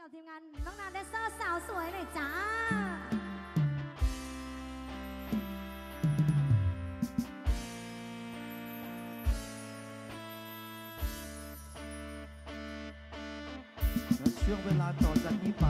กับทีมงานน้องนาเดนเซอร์สาวสวยหน่อยจ้า และช่วงเวลาต่อจากนี้ไป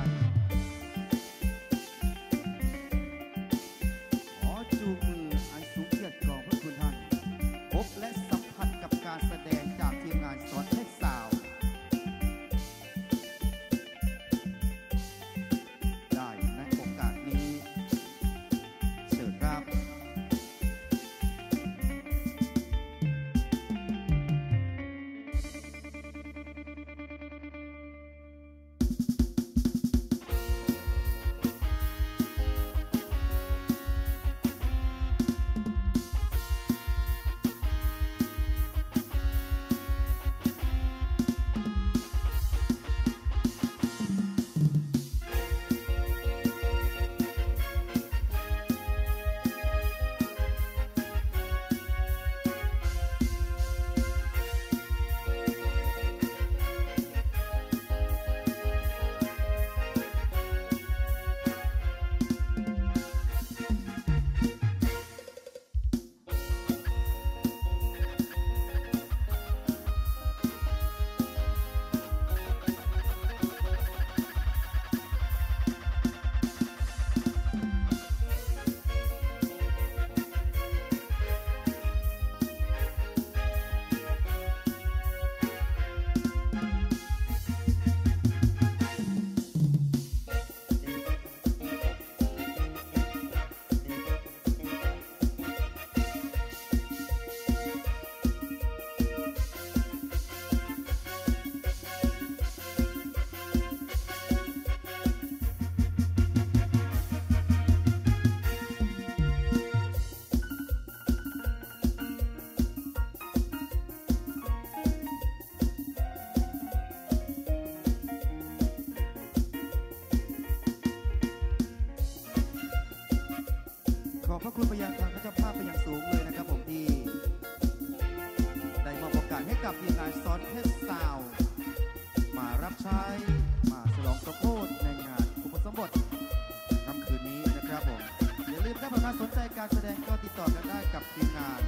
าลืมถ้าประชาชนสนใจการแสดงก็ติดต่อกันได้กับทีมงาน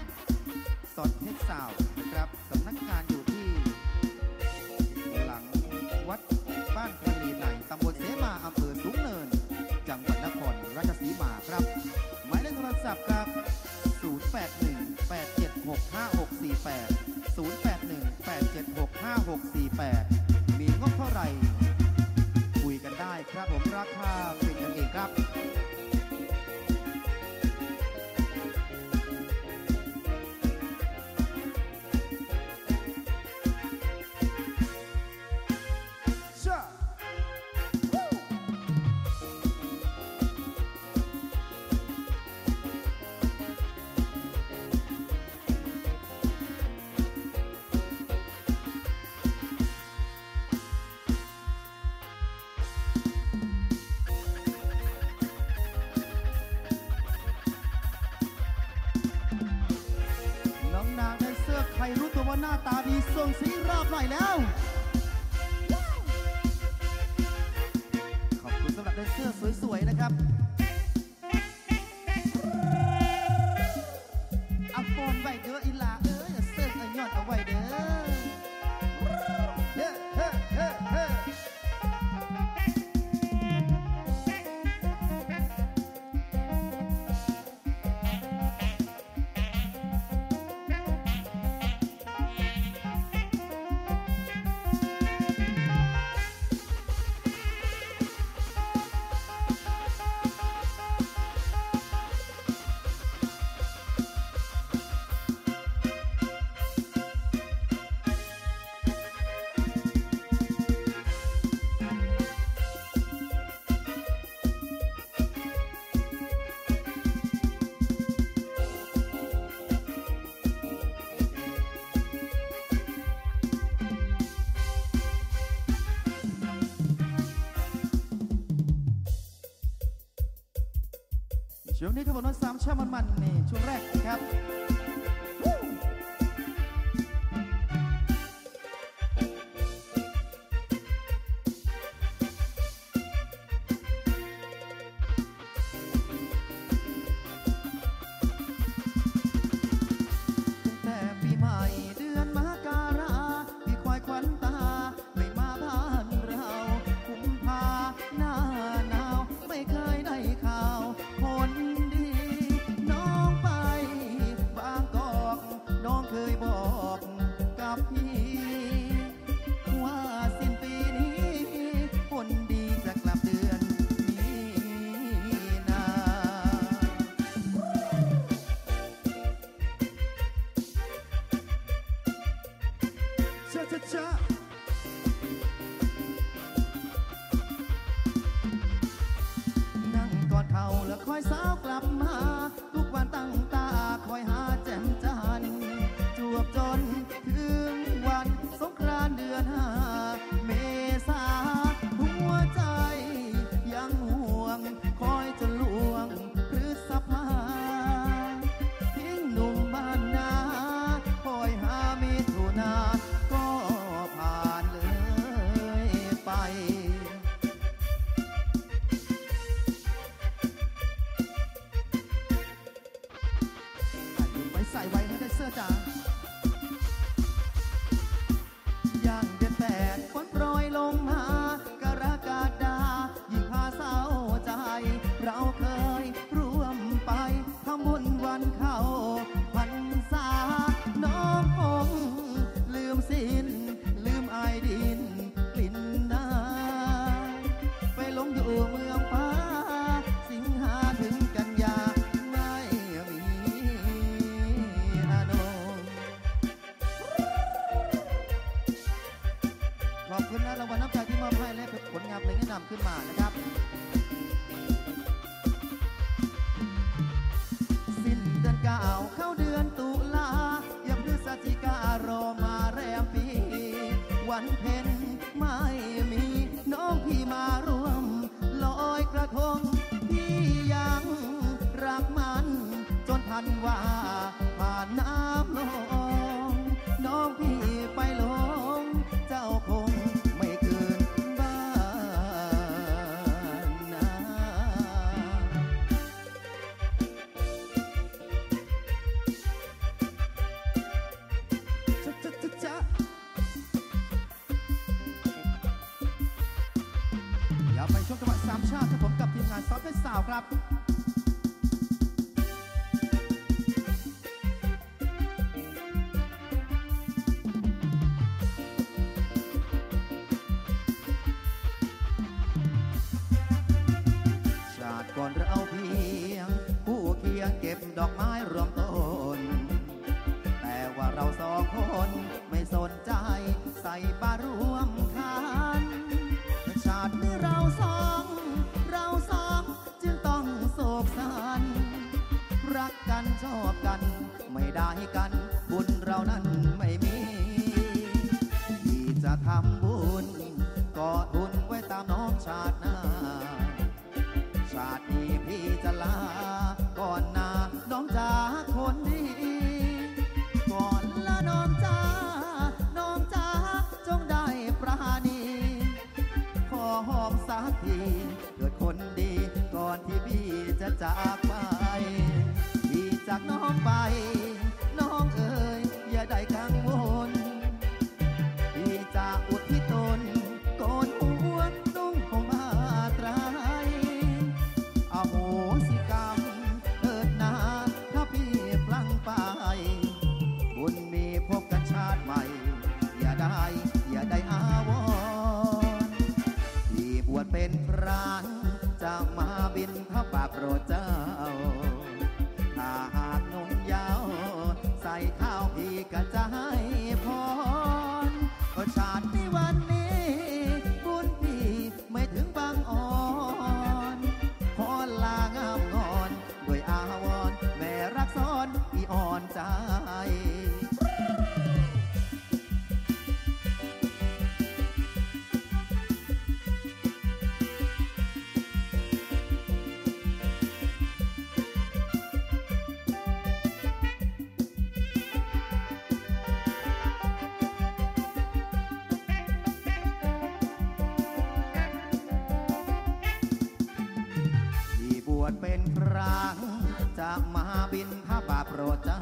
ซอนเทสาวนะครับสำนักงานอยู่ที่ หลังวัดบ้านพลีในตำบลเสมาอำเภอสูงเนิน จังหวัดนครราชสีมาครับ หมายเลขโทรศัพท์ครับ 0818765648 0818765648 มีงบเท่าไหร่ รอ ช่วงนี้ขบวนรถสามช่ามันๆนี่ช่วงแรกนะครับ ใส่ไว้ให้ได้เสื้อจ๋าอย่างเดือนแป ขึ้นมานะครับ สิ้นเดือนเก้าเข้าเดือนตุลายังพฤศจิการอมาแรมปี วันเพ็ญไม่มีน้องพี่มาร่วมลอยกระทง ครับ ได้กัน บุญเรานั้นไม่มี ที่จะทำบุญก็ทุนไว้ตามน้องชาติหน้า ชาตินี้พี่จะลา ก่อนหนาน้องจ๋าคนดีก่อนละน้องจ๋าน้องจ๋าจงได้ปราณี ขอหอมสักทีเกิดคนดีก่อนที่พี่จะจากไปพี่จากน้องไป ได้กังวลพี่จะอุทิศตนโกนหัวนุ่งหมาตรายอโหสิกรรมเถิดนาถ้าพี่พลังไปบุญมีพบกันชาติใหม่ อย่าได้อย่าได้อาวรที่บวชเป็นพรานจะมาบินพระบาทโปรดเจ้า ชเป็นพระจะมาบินพระบาทโปรดเจ้า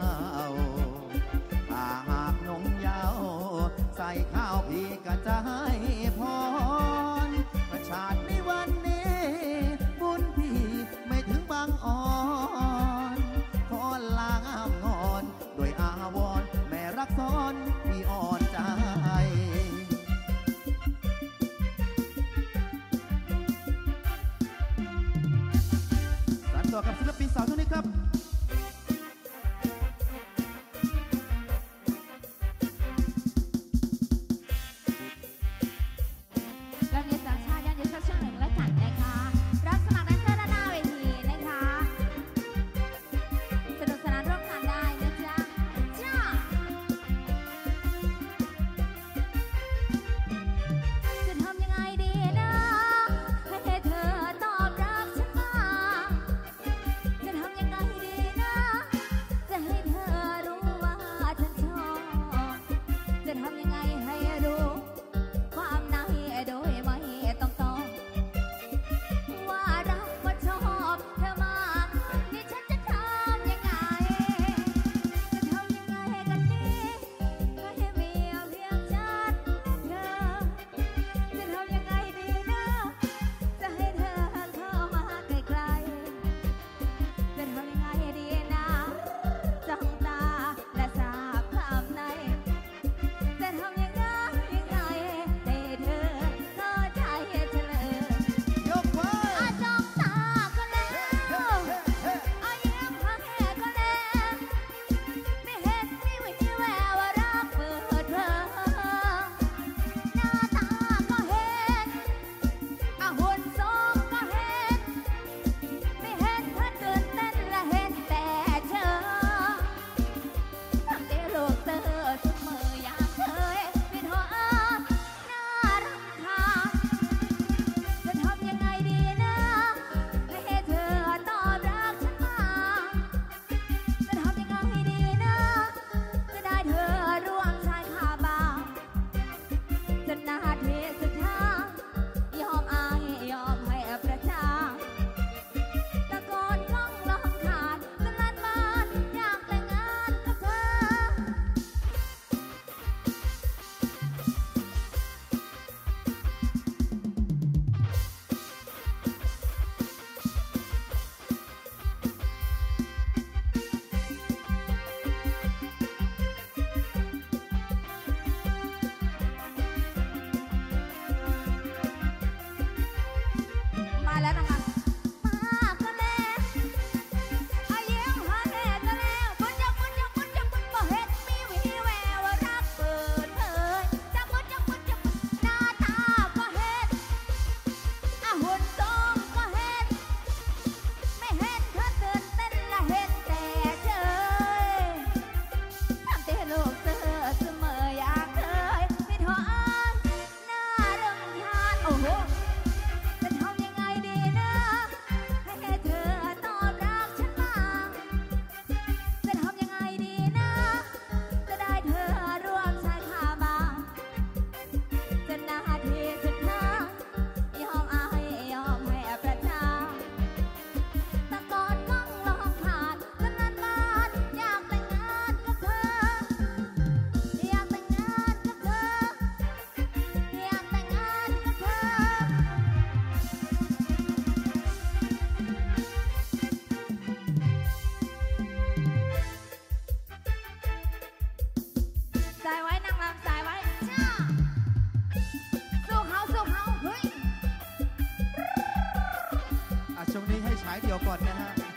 ก่อนนะฮะ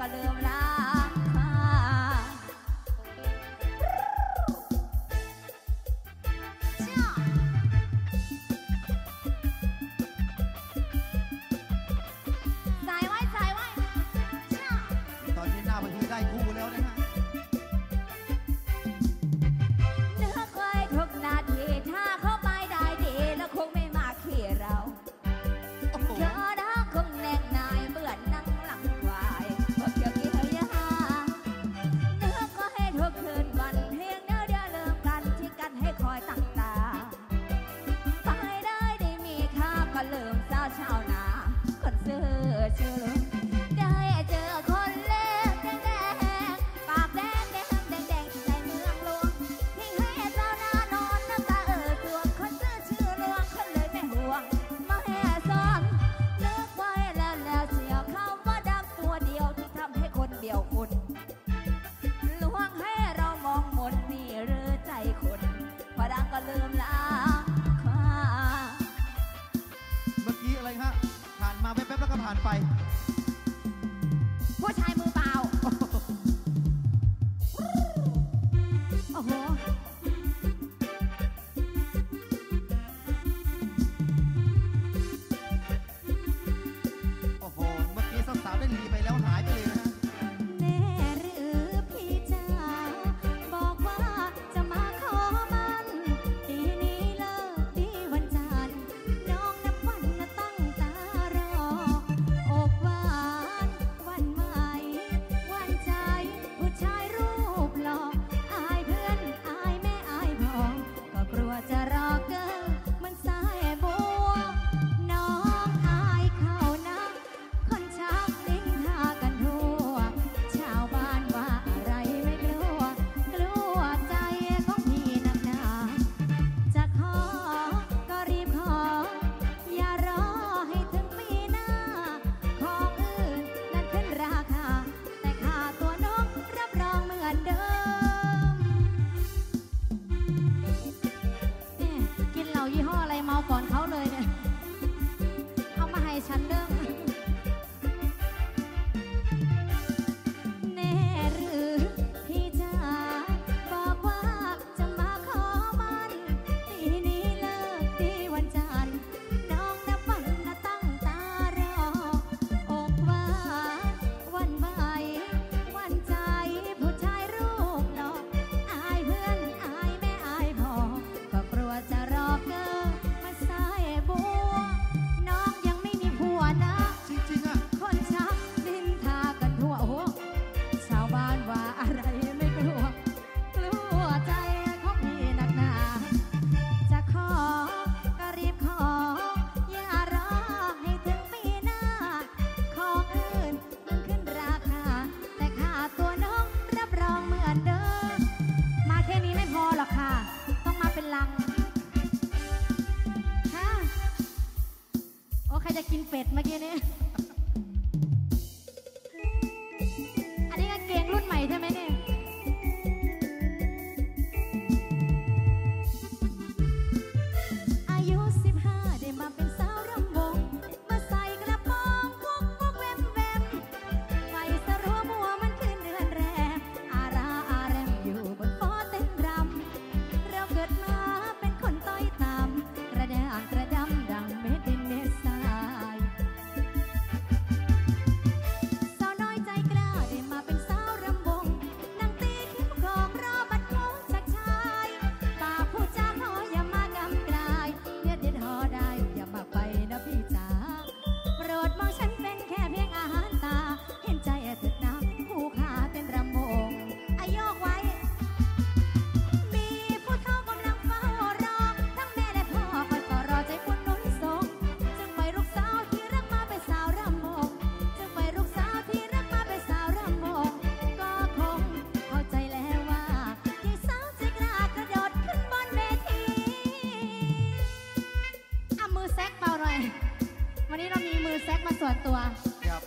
快乐。 แซกมาส่วนตัว ครับ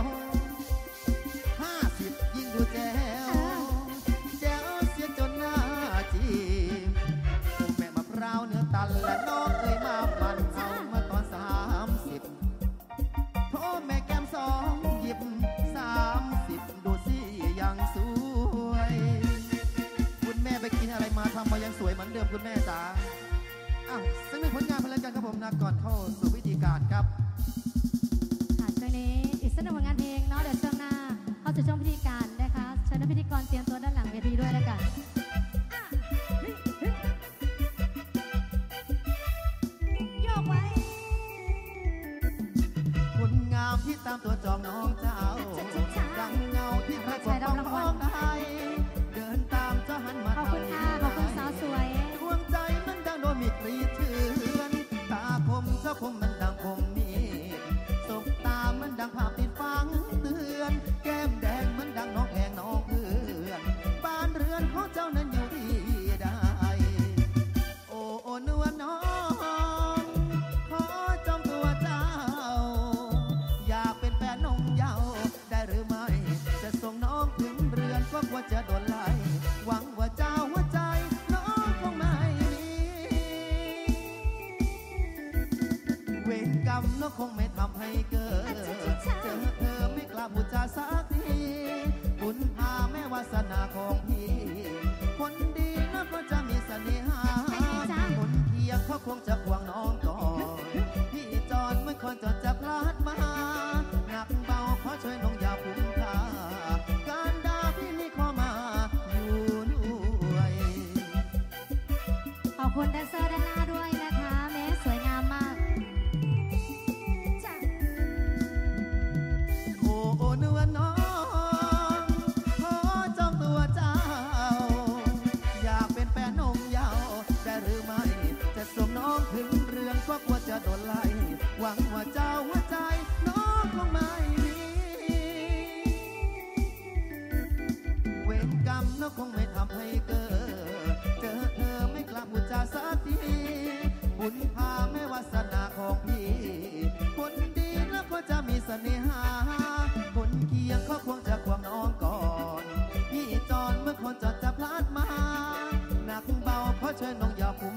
วห้าสิบยิ่งดูแจ๋วแจ๋วเสียจนหน้าจีบแม่มะพร้าวเนื้อตันและน้องเคยมาปันเอามาตอนสามสิบโทษแม่แก้มสองหยิบสามสิบดูสิยังสวย คุณแม่ไปกินอะไรมาทำมายังสวยเหมือนเดิมคุณแม่จ๋าอ้าวสักหนึ่งผลงาน เตรียมตัวด้านหลังเวทีด้วยแล้วกันโยกไว้คนงามที่ตามตัวจองน้อง จะโดนไล่หวังว่าเจ้าหัวใจน้องคงไม่มีเวรกรรมน้องคงไม่ทำให้เกิด คุณแดนเซอร์ด้านหน้าด้วยนะคะแม้สวยงามมาก โอ้โอเนื้อน้องขอจองตัวเจ้า อยากเป็นแฟนนมยาวได้หรือไม่ จะส่งน้องถึงเรือนก็กลัวจะโดนไล่หวังว่าเจ้า บุญพาแม่วาสนาของพี่ คนดีแล้วก็จะมีเสน่หา คนเคียงเขาควงจะควงน้องก่อน พี่จอนเมื่อคนจอดจะพลาดมา หนักเบาเพราะเชิญน้องอย่าคุ